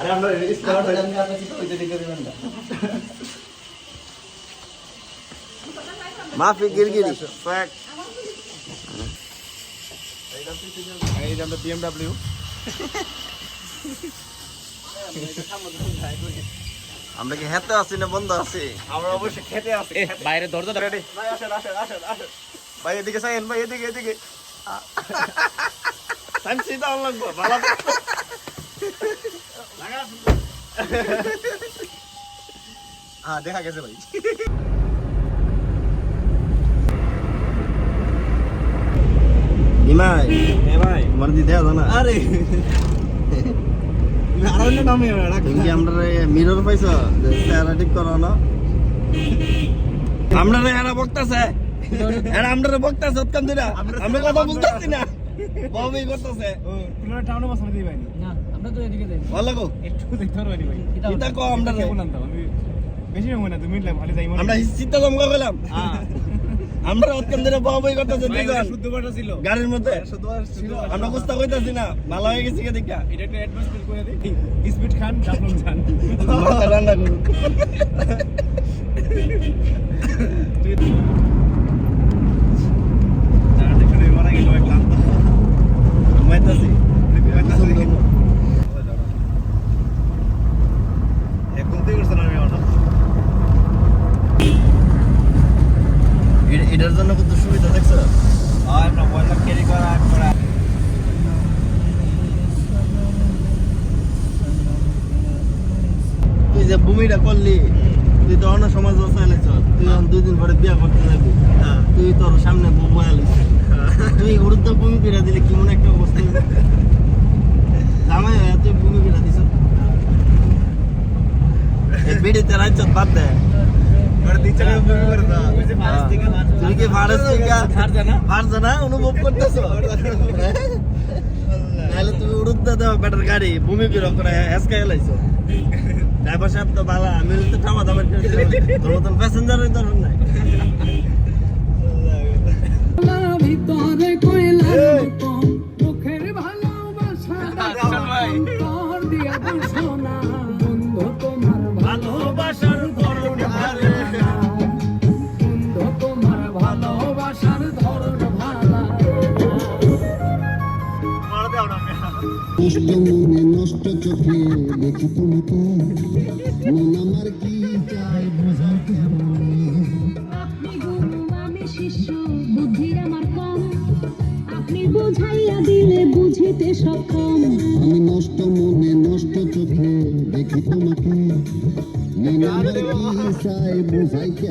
আরে আমরা স্টার্ট হয়ে কিছু হইতে দেবেন না। মাফি গিরগিরি ফ্যাক এই আমরা বিএমডব্লিউ আমরা কি হেতে আছি না বন্ধ আছি? আমরা অবশ্যই খেতে আছি বাইরে দরজাটা রেডি ভাই আসেন আসেন আসেন আসেন। ভাই এদিকে সাইন ভাই এদিকে এদিকে। সাইন্সি দাও লাগবে ভালো হ্যাঁ দেখা গেছে ভাই। ইমাই ভাই। তোমার দিতে হবে না? আরে। আরে নামে রাখ। তুমি কি আমরা মিরর পাইছ? চেহারা ঠিক করো না? আমরা এরা বকতাছে। এরা আমরা বকতাছে উৎকাম দিনা আমরা কথা বলতেছি না। ববই করতেছে। তোমরা টাউনে বসানো দিই না। আমরা তো এদিকে যাই। ভালো গো একটু দেখতে পারবি ভাই এটা কো আমরা রে। কেমন আমি বেশি না তুমি ভালো যাই আমরা জমকা গেলাম আমরা দিনা ববই করতেছে দুজন শুদ্ধ কথা ছিল। গাড়ির মধ্যে। শুদ্ধ ছিল। আমরা বুঝতে কইতাছি না ভালো হয়ে গেছি কে দেখা। এটা একটা অ্যাডভান্স বিল করে দিই। স্পিড খান ডাবলং খান মাথা ঠান্ডা করুন দেখুন এবার আগে লয় ক্লান্ত ঘুমাইতাছি এখন থেকে করছেন আমি অনেক এ- এটার জন্য কত সুবিধা দেখছ আর না পয়সা ক্যারি করা আর করা তুই যে ভূমিটা করলি তুই তো অন্য সমাজ চাইলেছ তুই এখন দুই দিন পরে বিয়া করতে যাবি তুই তোর সামনে বউ বয়ালিস তুই উড়ুদ্দ ভূমি পিড়া দিলে কেমন একটা অবস্থা? জামাই তুই ভূমি পিড়া দিছ। বিড়িতে রাজ্য বাদ দে। করে দিচ্ছে না উপভোগ করে দাও। হ্যাঁ। কি ভারত থেকে না? অনুভব করতেছ? তাহলে তুমি উড়ুদ্দ দেওয়া বেটার গাড়ি ভূমি পিড়া করে হেসকা এলাইছো ড্রাইভার সাহেব তো ভালো আমি তো থামা দাবার তোর মতন প্যাসেঞ্জারই ধরুন নাই ভিতরে কইলা মুখের ভালোবাসা অন্তর দিয়া বাসনা বন্ধু তোমার ভালোবাসার ধরন ভালো বন্ধু তোমার ভালোবাসার ধরন ভালো মনে নষ্ট চোখে দেখি তোমাকে মন আমার কি চাই বোঝাতে সক্ষম আমি নষ্ট মনে নষ্ট চোখে দেখি তোমাকে মন আমার কি চোখের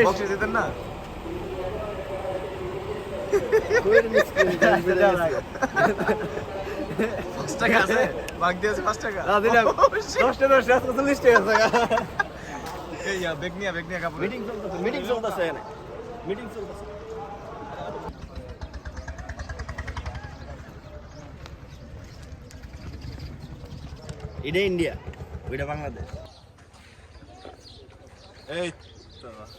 বকশিস দিতেন না পাঁচ টাকা আছে ভাগ দিয়েছে পাঁচ টাকা দশটা দশটা চল্লিশ টাকা এই ইয়া, বেগ নিয়া বেগ নিয়া কাপড় মিটিং চলতেছে মিটিং চলতেছে মিটিং চলতেছে এটা ইন্ডিয়া ওইটা বাংলাদেশ এই তো সিনেমেটিক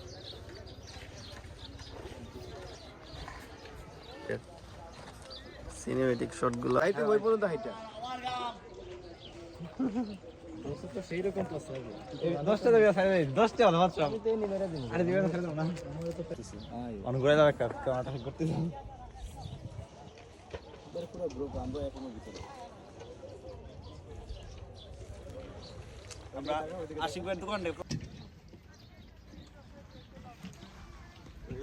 শটগুলো হাইতে বই পর্যন্ত হাইটা দশটা দেবে সাড়ে দশটা হলো মাত্র আরে দিবে না ছেড়ে দেবো না অন ঘুরে যাবে একটা ক্যামেরাটা ঠিক করতে আমরা আশিক ভাইয়ের দোকানে এটা কিন্তু একটা চিত্র বহন করে তুই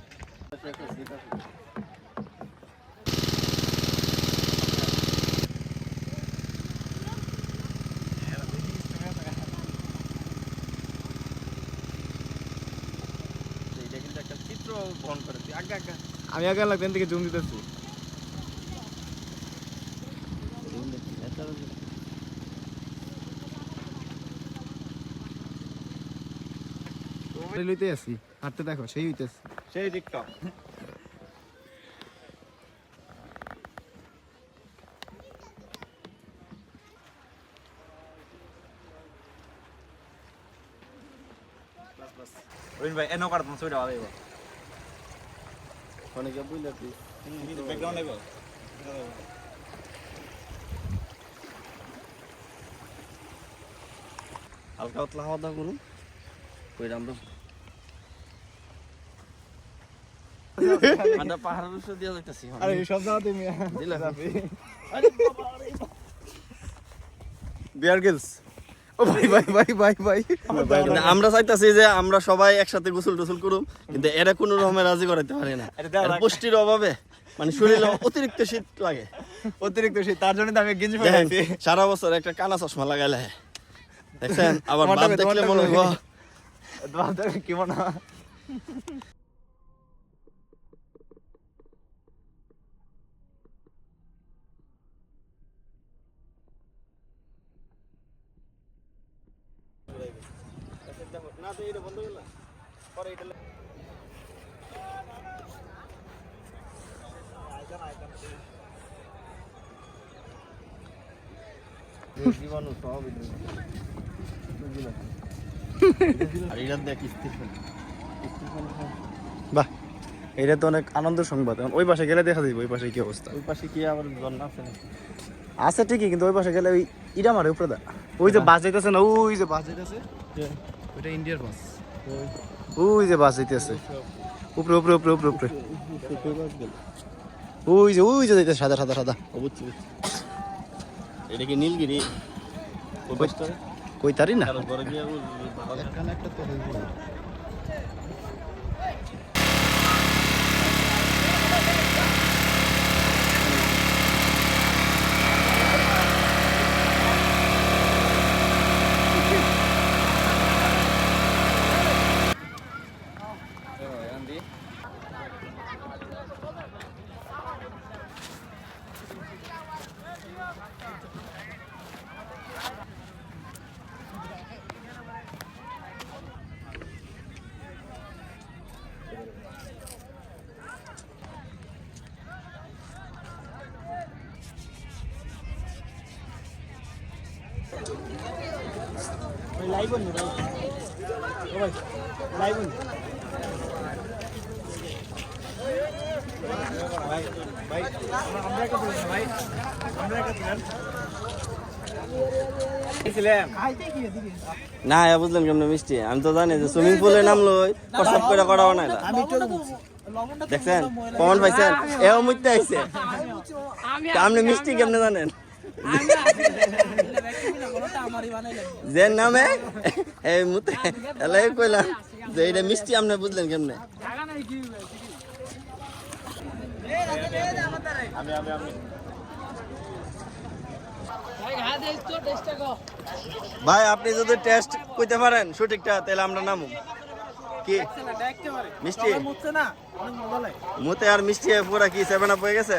আগে আগে আমি আগে লাগতেন থেকে জুম দিতেছি। লইতে আছি। হাঁটতে দেখো সেই হইতেছে। সেই টিকটক। রবিন ভাই এনো কাটতাম ছবিটা ভালো হইব। অনেকে বুঝলে তুই। ব্যাকগ্রাউন্ড হইব হালকা পাতলা খাওয়া দাওয়া করুন। আমরা পাহাড়ের উপর দিয়ে যাইতেছি আরে এই সব জায়গা তুমি দিলা বিয়ার গিলস ও ভাই ভাই ভাই ভাই ভাই। কিন্তু আমরা চাইতাছি যে আমরা সবাই একসাথে গোসল টোসল করুম কিন্তু এরা কোনো রকমের রাজি করাইতে পারে না। পুষ্টির অভাবে মানে শরীরে অতিরিক্ত শীত লাগে। অতিরিক্ত শীত তার জন্য তো আমি গেঞ্জি সারা বছর একটা কানা চশমা লাগাইলে। দেখছেন আবার দেখলে মনে? কি মনে হয়? জীবাণু সব আর এটা দেখ বাহ এটা তো অনেক আনন্দ সংবাদ। ওই পাশে গেলে দেখা যাবে ওই পাশে কি অবস্থা। ওই পাশে কি আবার ঝর্ণা আছে নাকি? আছে ঠিকই কিন্তু ওই পাশে গেলে ওই ইটা মারে উপরে দা ওই যে বাস যাইতেছে না ওই যে বাস যাইতেছে। ওইটা ইন্ডিয়ার বাস। ওই যে বাস যাইতেছে। উপরে উপরে উপরে উপরে উপরে। ওই যে ওই যে যাইতেছে সাদা সাদা সাদা। বুঝছি এটা কি নীলগিরি? কই তারি না? একটা তো না এ বুঝলাম কেমন মিষ্টি। আমি তো জানি যে সুইমিং পুলে নামলো প্রসাব করে করা না দেখছেন? কমন পাইছেন? এও মুইতে আইছে। আপনি মিষ্টি কেমনে জানেন? যে নামে? এই মুতে এলাই কইলাম যে এটা মিষ্টি আপনি বুঝলেন কেমনে? ভাই, আপনি যদি টেস্ট কইতে পারেন সঠিকটা, তাহলে আমরা নামু। কি? মিষ্টি? মুতে আর মিষ্টি পুরা কি সেভেন আপ হয়ে গেছে?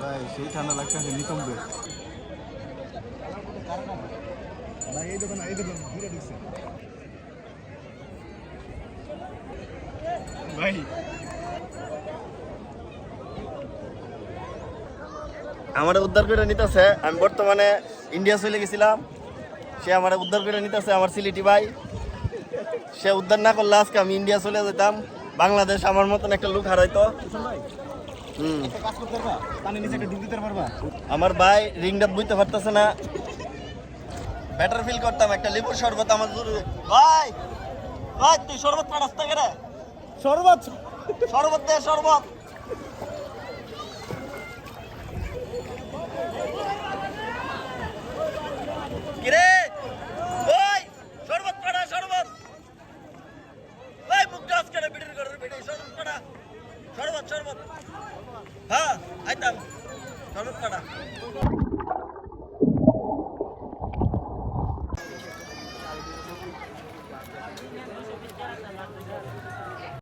ভাই সেই ঠান্ডা লাগতেছে নিকম্বে এই দোকান এই দোকান ঘুরে ঢুকছে ভাই। আমার উদ্ধার করে নিতেছে, আমি বর্তমানে ইন্ডিয়া চলে গেছিলাম। সে আমার উদ্ধার করে নিতেছে আমার সিলেটি ভাই। সে উদ্ধার না করলে আজকে আমি ইন্ডিয়া চলে যেতাম। বাংলাদেশ আমার মতন একটা লোক হারাইতো। ডুব আমার ভাই রিংটা বুঝতে পারতেছে না। বেটার ফিল করতাম, একটা লেবুর শরবত আমার ভাই! ভাই, তুই শরবত পাঠাস না শরবত শরবত দে